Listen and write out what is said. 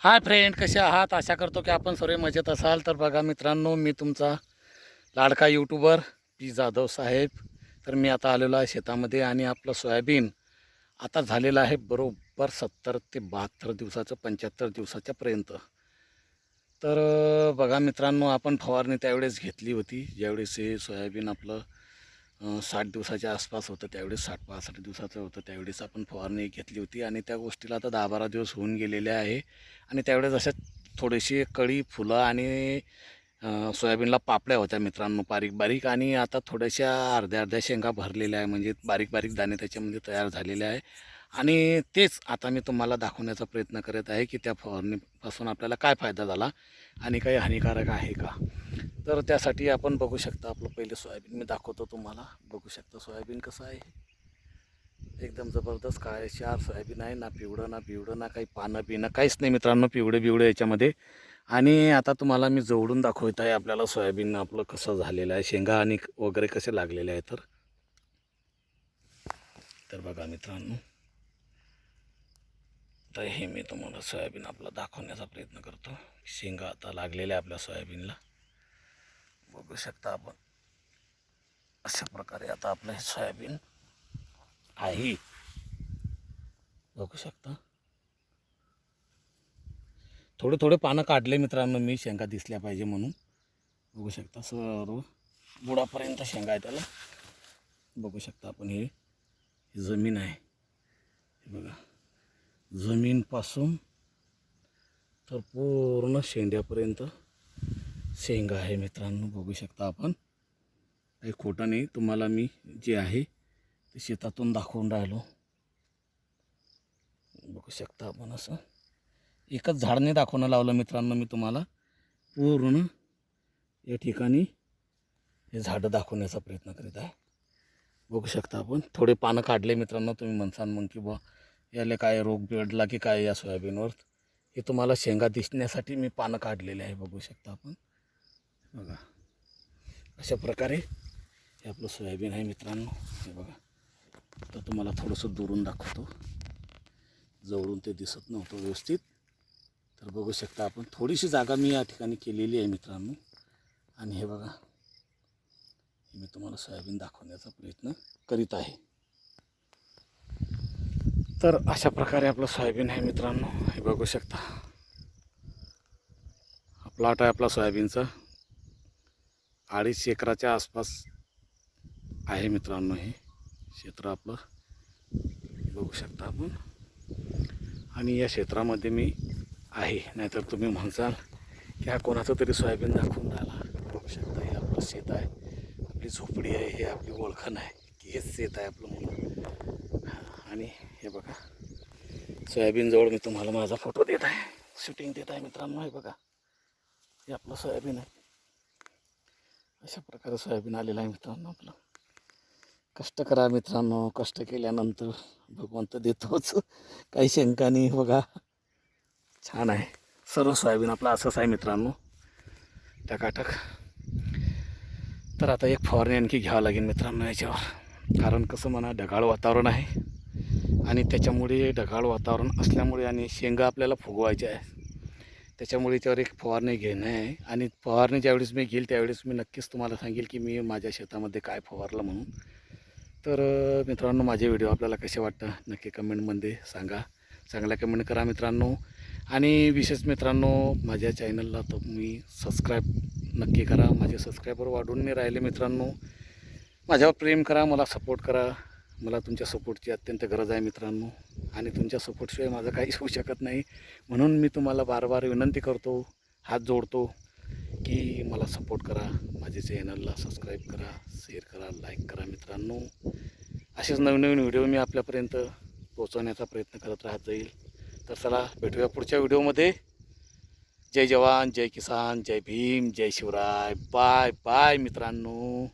Hi friend कसे आहात? आशा करतो की आपण सर्व मजेत असाल. तर बघा मित्रांनो मी तुमचा लाडका यूट्यूबर पी जाधव साहेब. तर मी आता आलेलो आहे शेतामध्ये आणि आपलं सोयाबीन आता झालेलं आहे बरोबर सत्तर ते बहात्तर दिवसाचं पंच्याहत्तर दिवसाच्या पर्यंत. तर बघा मित्रांनो आपण फवारणी त्यावेळेस घेतली होती. ज्यावेळेस हे सोयाबीन आपलं साठ दिवसाच्या आसपास होतं त्यावेळेस साठ पासष्ट दिवसाचं होतं त्यावेळेस आपण फवारणी घेतली होती आणि त्या गोष्टीला आता दहा बारा दिवस होऊन गेलेले आहे. आणि त्यावेळेस अशा थोडीशी कळी फुलं आणि सोयाबीनला पापड्या होत्या मित्रांनो बारीक बारीक आणि आता थोड्याशा अर्ध्या अर्ध्या शेंगा भरलेल्या आहे म्हणजे बारीक बारीक दाणे त्याच्यामध्ये तयार झालेले आहे. आणि तेच आता मी तुम्हाला दाखवण्याचा प्रयत्न करत आहे की त्या फवारणीपासून आपल्याला काय फायदा झाला आणि काही हानिकारक आहे का? तर त्यासाठी आपण बघू शकता आपलं पहिले सोयाबीन. मी दाखवतो तुम्हाला. बघू शकता सोयाबीन कसं आहे. एकदम जबरदस्त काय चार सोयाबीन आहे. ना पिवळं ना पिवळं ना काही पानं बिणं काहीच नाही मित्रांनो पिवळे बिवळे याच्यामध्ये. आणि आता तुम्हाला मी जवळून दाखवत आहे आपल्याला सोयाबीन आपलं कसं झालेलं आहे. शेंगा आणि वगैरे कसे लागलेले आहे तर. तर बघा मित्रांनो. तर हे मी तुम्हाला सोयाबीन आपलं दाखवण्याचा प्रयत्न करतो. शेंगा आता लागलेल्या आहे आपल्या सोयाबीनला. बघू शकता आपण. अशा प्रकारे आता आपलं हे सोयाबीन आहे. बघू शकता. थोडे थोडे पानं काढले मित्रांनो मी शेंगा दिसल्या पाहिजे म्हणून. बघू शकता सर्व बुडापर्यंत शेंगा आहे त्याला. बघू शकता आपण हे. ही जमीन आहे. हे बघा. जमीनपासून तर पूर्ण शेंड्यापर्यंत शेंगा आहे मित्रांनो बघू शकता आपण. काही खोटं नाही तुम्हाला मी जे आहे ते शेतातून दाखवून राहिलो. बघू शकता आपण असं. एकच झाडने दाखवणं लावलं मित्रांनो मी तुम्हाला. पूर्ण या ठिकाणी हे झाडं दाखवण्याचा प्रयत्न करीत आहे. बघू शकता आपण. थोडे पानं काढले मित्रांनो तुम्ही म्हणसान मग की बुवा याला काय रोग बिडला की काय या सोयाबीनवर. हे तुम्हाला शेंगा दिसण्यासाठी मी पानं काढलेले आहे बघू शकता आपण. बघा. अशा प्रकारे हे आपलं सोयाबीन आहे मित्रांनो. हे बघा. तर तुम्हाला थोडंसं दुरून दाखवतो. जवळून ते दिसत नव्हतं व्यवस्थित. तर बघू शकता आपण थोडीशी जागा मी या ठिकाणी केलेली आहे मित्रांनो. आणि हे बघा. हे मी तुम्हाला सोयाबीन दाखवण्याचा प्रयत्न करीत आहे. तर अशा प्रकारे आपलं सोयाबीन आहे मित्रांनो. हे बघू शकता. प्लॉट आहे आपला सोयाबीनचा. अडीच एकराच्या आसपास आहे मित्रांनो हे क्षेत्र आपलं. बघू शकता आपण. आणि या क्षेत्रामध्ये मी आहे नाहीतर तुम्ही म्हणसाल की हा कोणाचं तरी सोयाबीन दाखवून राहिला बघू शकता हे आपलं शेत आहे. आपली झोपडी आहे हे आपली ओळखण आहे की हेच शेत आहे आपलं म्हणून. आणि हे बघा सोयाबीनजवळ मी तुम्हाला माझा फोटो देत आहे शूटिंग देत आहे मित्रांनो हे बघा. हे आपलं सोयाबीन आहे. अशा प्रकारे सोयाबीन आलेलं आहे मित्रांनो आपलं. कष्ट करा मित्रांनो कष्ट केल्यानंतर भगवंत देतोच. काही शंका नाही बघा. छान आहे. सर्व सोयाबीन आपलं असंच आहे मित्रांनो. टकाटक. तर आता एक फवारणी आणखी घ्यावं लागेल मित्रांनो याच्यावर. कारण कसं म्हणा ढगाळ वातावरण आहे. आणि त्याच्यामुळे ढगाळ वातावरण असल्यामुळे आणि शेंगा आपल्याला फुगवायच्या आहे त्याच्यामुळे याच्यावर एक फवारणी घेणं आहे. आणि फवारणी ज्यावेळेस मी घेईल त्यावेळेस मी नक्कीच तुम्हाला सांगेल की मी माझ्या शेतामध्ये काय फवारलं म्हणून. तर मित्रांनो माझे व्हिडिओ आपल्याला कसे वाटतं नक्की कमेंटमध्ये सांगा. चांगल्या कमेंट करा मित्रांनो. आणि विशेष मित्रांनो माझ्या चॅनलला तुम्ही सबस्क्राईब नक्की करा. माझे सबस्क्रायबर वाढून मी राहिले मित्रांनो. माझ्यावर प्रेम करा मला सपोर्ट करा. मला तुमच्या सपोर्टची अत्यंत गरज आहे मित्रांनो. आणि तुमच्या सपोर्टशिवाय माझं काहीच होऊ शकत नाही. म्हणून मी तुम्हाला बार बार विनंती करतो हात जोडतो की मला सपोर्ट करा माझ्या चॅनलला सबस्क्राईब करा शेअर करा लाईक करा मित्रांनो. असेच नवीन नवीन व्हिडिओ मी आपल्यापर्यंत पोहोचवण्याचा प्रयत्न करत राहत जाईल. तर चला भेटूया पुढच्या व्हिडिओमध्ये. जय जवान जय किसान जय भीम जय शिवराय. बाय बाय मित्रांनो.